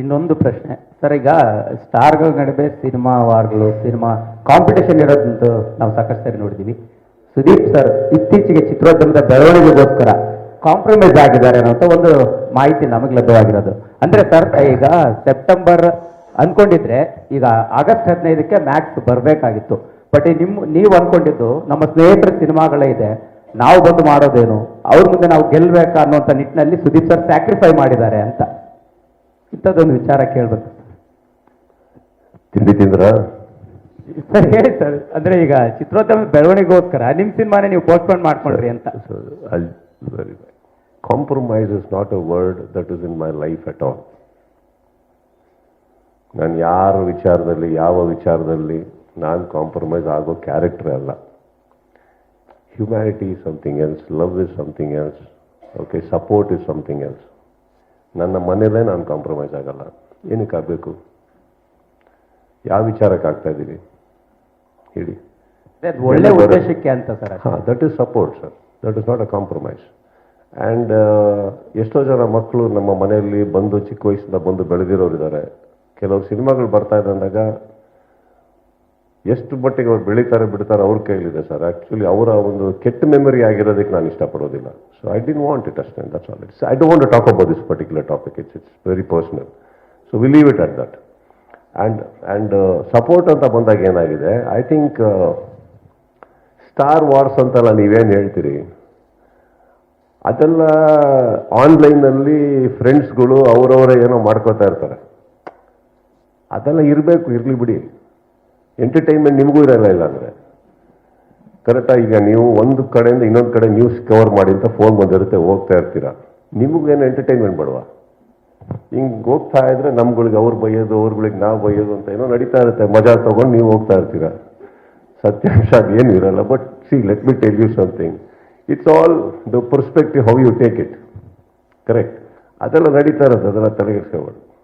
ಇನ್ನೊಂದು ಪ್ರಶ್ನೆ. ಸರ್, ಈಗ ಸ್ಟಾರ್ಗಳ ನಡುವೆ ಸಿನಿಮಾ ವಾರ್ಗಳು, ಸಿನಿಮಾ ಕಾಂಪಿಟೇಷನ್ ಇರೋದಂತ ನಾವು ಸಾಕಷ್ಟು ಸರಿ ನೋಡಿದ್ದೀವಿ ಸುದೀಪ್ ಸರ್, ಇತ್ತೀಚೆಗೆ ಚಿತ್ರೋದ್ಯಮದ ಬೆಳವಣಿಗೆಗೋಸ್ಕರ ಕಾಂಪ್ರಮೈಸ್ ಆಗಿದ್ದಾರೆ ಅನ್ನೋಂಥ ಒಂದು ಮಾಹಿತಿ ನಮಗೆ ಲಭ್ಯವಾಗಿರೋದು. ಅಂದ್ರೆ ಸರ್, ಈಗ ಸೆಪ್ಟೆಂಬರ್ ಅನ್ಕೊಂಡಿದ್ರೆ ಈಗ ಆಗಸ್ಟ್ ಹದಿನೈದಕ್ಕೆ ಮ್ಯಾಕ್ಸ್ ಬರಬೇಕಾಗಿತ್ತು. ಬಟ್ ನಿಮ್ಮ ನೀವು ಅನ್ಕೊಂಡಿದ್ದು ನಮ್ಮ ಸ್ನೇಹಿತರ ಸಿನಿಮಾಗಳೇ ಇದೆ. ನಾವು ಬಂದು ಮಾಡೋದೇನು? ಅವ್ರ ಮುಂದೆ ನಾವು ಗೆಲ್ಲಬೇಕಾ ಅನ್ನೋಂಥ ನಿಟ್ಟಿನಲ್ಲಿ ಸುದೀಪ್ ಸರ್ ಸ್ಯಾಕ್ರಿಫೈ ಮಾಡಿದ್ದಾರೆ ಅಂತ. ಇಂಥದ್ದೊಂದು ವಿಚಾರ ಕೇಳ್ಬೇಕು. ತಿಂಡಿ ತಿಂದ್ರ? ಸರ್ ಹೇಳಿ ಸರ್. ಅಂದ್ರೆ ಈಗ ಚಿತ್ರೋದ್ಯಮದ ಬೆಳವಣಿಗೆಗೋಸ್ಕರ ನಿಮ್ ಸಿನಿಮಾನೇ ನೀವು ಪೋಸ್ಟ್ಪೋನ್ ಮಾಡ್ಕೊಂಡ್ರಿ ಅಂತ. Compromise is not a word that is in my life at all ನಾನು ಯಾರ ವಿಚಾರದಲ್ಲಿ ಯಾವ ವಿಚಾರದಲ್ಲಿ ನಾನು ಕಾಂಪ್ರಮೈಸ್ ಆಗೋ ಕ್ಯಾರೆಕ್ಟರ್ ಅಲ್ಲ. Humanity is something else love is something else okay support is something else ನನ್ನ ಮನೆಯಲ್ಲೇ ನಾನು ಕಾಂಪ್ರಮೈಸ್ ಆಗಲ್ಲ. ಏನಕ್ಕೆ ಆಗಬೇಕು? ಯಾವ ವಿಚಾರಕ್ಕೆ ಆಗ್ತಾ ಇದ್ದೀವಿ ಹೇಳಿ. ಒಳ್ಳೆ ಉದ್ದೇಶಕ್ಕೆ ಅಂತ ಸರ್. ಹಾಂ that is support sir that is not a compromise and ಎಷ್ಟೋ ಜನ ಮಕ್ಕಳು ನಮ್ಮ ಮನೆಯಲ್ಲಿ ಬಂದು ಚಿಕ್ಕ ವಯಸ್ಸಿಂದ ಬಂದು ಬೆಳೆದಿರೋರು ಇದ್ದಾರೆ ಕೆಲವು ಸಿನಿಮಾಗಳು ಬರ್ತಾ ಇದ್ದಂದಾಗ ಎಷ್ಟು ಮಟ್ಟಿಗೆ ಅವ್ರು ಬೆಳೀತಾರೆ, ಬಿಡ್ತಾರೆ ಅವ್ರ ಕೈಲಿದೆ ಸರ್. ಆ್ಯಕ್ಚುಲಿ ಅವರ ಒಂದು ಕೆಟ್ಟ ಮೆಮೊರಿ ಆಗಿರೋದಕ್ಕೆ ನಾನು ಇಷ್ಟಪಡೋದಿಲ್ಲ. So I didn't want it ಅಷ್ಟೇ that's all it's I don't talk about this particular topic it's it's very personal so we leave it at that and and support ಅಂತ ಬಂದಾಗ ಏನಾಗಿದೆ? ಐ ಥಿಂಕ್ ಸ್ಟಾರ್ ವಾರ್ಸ್ ಅಂತೆಲ್ಲ ನೀವೇನು ಹೇಳ್ತೀರಿ? ಅದೆಲ್ಲ ಆನ್ಲೈನಲ್ಲಿ ಫ್ರೆಂಡ್ಸ್ಗಳು ಅವರವರೇ ಏನೋ ಮಾಡ್ಕೋತಾ ಇರ್ತಾರೆ. ಅದೆಲ್ಲ ಇರಬೇಕು, ಇರಲಿ ಬಿಡಿ. ಎಂಟರ್ಟೈನ್ಮೆಂಟ್ ನಿಮಗೂ ಇರಲ್ಲ ಇಲ್ಲ ಅಂದರೆ ಕರೆಕ್ಟಾಗಿ ಈಗ ನೀವು ಒಂದು ಕಡೆಯಿಂದ ಇನ್ನೊಂದು ಕಡೆ ನ್ಯೂಸ್ ಕವರ್ ಮಾಡಿ ಅಂತ ಫೋನ್ ಬಂದಿರುತ್ತೆ, ಹೋಗ್ತಾ ಇರ್ತೀರ. ನಿಮಗೇನು ಎಂಟರ್ಟೈನ್ಮೆಂಟ್ ಮಾಡುವ ಹಿಂಗೆ ಹೋಗ್ತಾ ಇದ್ರೆ ನಮ್ಗಳಿಗೆ ಅವ್ರು ಬೈಯೋದು, ಅವ್ರುಗಳಿಗೆ ನಾವು ಬೈಯೋದು ಅಂತ ಏನೋ ನಡೀತಾ ಇರುತ್ತೆ. ಮಜಾ ತೊಗೊಂಡು ನೀವು ಹೋಗ್ತಾ ಇರ್ತೀರ. ಸತ್ಯಾಂಶ ಏನು ಇರಲ್ಲ but see let me tell you something it's all the perspective how you take it correct ಅದೆಲ್ಲ ನಡೀತಾ ಇರುತ್ತೆ ಅದೆಲ್ಲ ತಲೆಗೆಡ್ಸ್ಕೊಬೇಡಿ